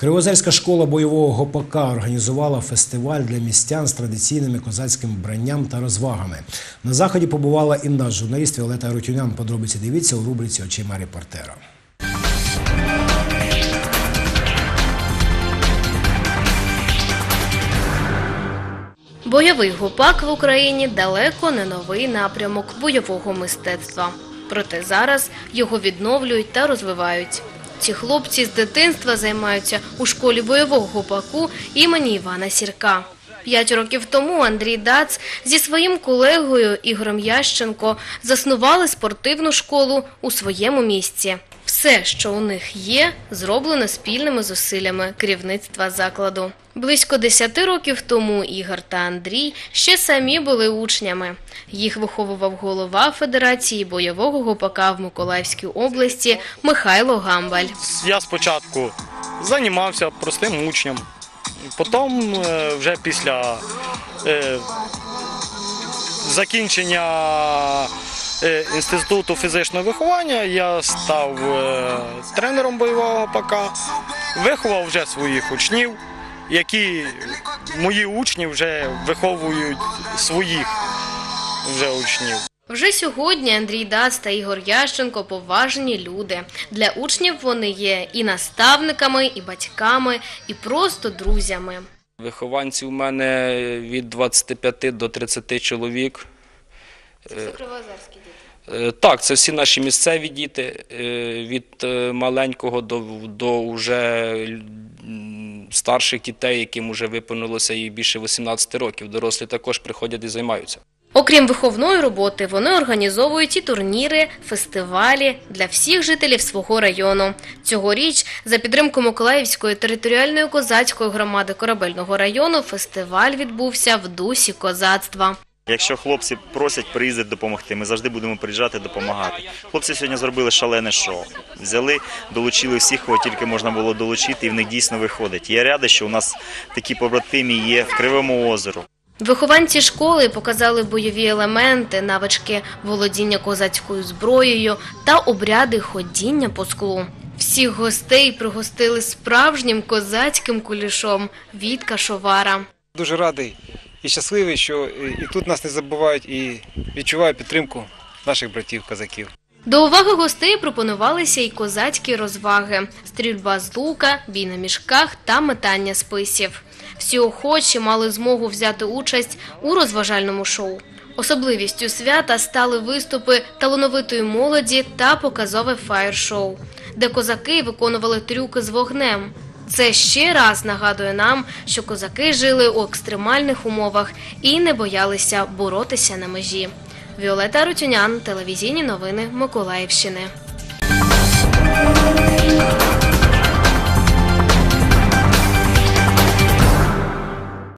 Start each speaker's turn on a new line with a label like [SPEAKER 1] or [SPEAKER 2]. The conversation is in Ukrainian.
[SPEAKER 1] Кривозерська школа бойового гопака організувала фестиваль для містян з традиційними козацьким вбранням та розвагами. На заході побувала і наш журналіст Віолета Рутюнян. Подробиці дивіться у рубриці Очима репортера.
[SPEAKER 2] Бойовий гупак в Україні далеко не новий напрямок бойового мистецтва. Проте зараз його відновлюють та розвивають. Ці хлопці з дитинства займаються у школі бойового гупаку імені Івана Сірка. П'ять років тому Андрій Дац зі своїм колегою Ігорем Ященко заснували спортивну школу у своєму місці. Все, що у них є, зроблено спільними зусиллями керівництва закладу. Близько 10 років тому Ігор та Андрій ще самі були учнями. Їх виховував голова Федерації бойового гопака в Миколаївській області Михайло Гамбаль.
[SPEAKER 3] Я спочатку займався простим учнем. Потім е, вже після е, закінчення інституту фізичного виховання я став е, тренером бойового ПК, виховав вже своїх учнів, які мої учні вже виховують своїх вже учнів.
[SPEAKER 2] Вже сьогодні Андрій Дац та Ігор Ященко поважні люди. Для учнів вони є і наставниками, і батьками, і просто друзями.
[SPEAKER 4] Вихованці у мене від 25 до 30 чоловік.
[SPEAKER 2] Це кривозерські діти.
[SPEAKER 4] Е, Так, це всі наші місцеві діти, е, від е, маленького до, до уже м, старших дітей, яким вже виповнилося і більше 18 років. Дорослі також приходять і займаються.
[SPEAKER 2] Окрім виховної роботи, вони організовують і турніри, фестивалі для всіх жителів свого району. Цьогоріч за підтримку Миколаївської територіальної козацької громади корабельного району фестиваль відбувся в дусі козацтва.
[SPEAKER 5] Якщо хлопці просять приїздити допомогти, ми завжди будемо приїжджати допомагати. Хлопці сьогодні зробили шалене шоу. Взяли, долучили всіх, кого тільки можна було долучити, і в них дійсно виходить. Я радий, що у нас такі побратимі є в Кривому озеру.
[SPEAKER 2] Вихованці школи показали бойові елементи, навички володіння козацькою зброєю та обряди ходіння по склу. Всіх гостей пригостили справжнім козацьким кулішом від кашовара.
[SPEAKER 6] Дуже радий і щасливий, що і тут нас не забувають, і відчуваю підтримку наших братів-козаків.
[SPEAKER 2] До уваги гостей пропонувалися й козацькі розваги: стрільба з лука, бій на мішках та метання списів. Всі охочі мали змогу взяти участь у розважальному шоу. Особливістю свята стали виступи талановитої молоді та показове фаєр-шоу, де козаки виконували трюки з вогнем. Це ще раз нагадує нам, що козаки жили у екстремальних умовах і не боялися боротися на межі. Віолета Рутюнян, телевізійні новини Миколаївщини.